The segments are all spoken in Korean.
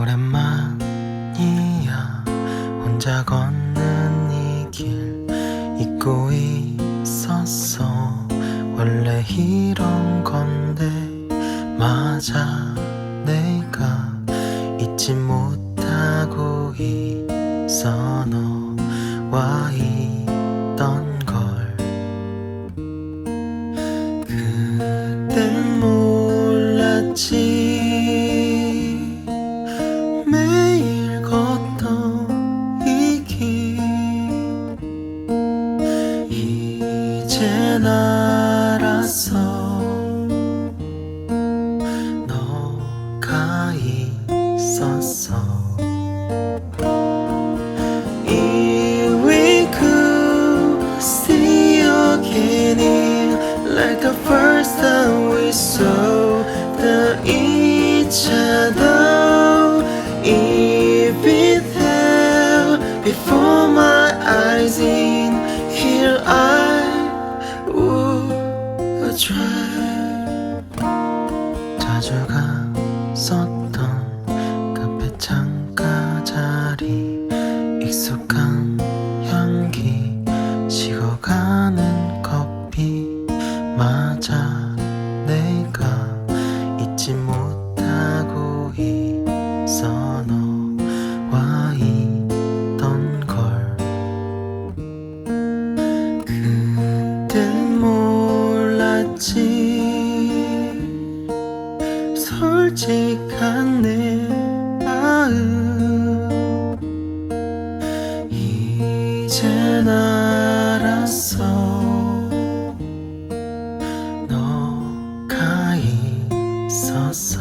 오랜만이야. 혼자 걷는 이 길 잊고 있었어. 원래 이런 건데 맞아. 내가 잊지 못하고 있어. 너와 있던 걸 그땐 몰랐지 이젠 알았어 너가 있었어 we could see again like the first time 자주 갔었던 카페 창가 자리 익숙한 향기 식어가는 솔직한 내 마음 이젠 알았어 너가 있었어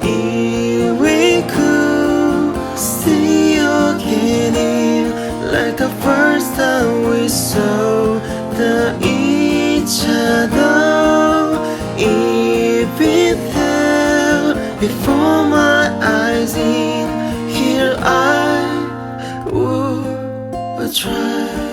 If we could see again like the first time we saw the before my eyes in here I would try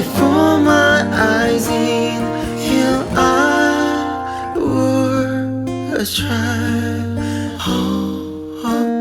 before my eyes in here I try oh, oh.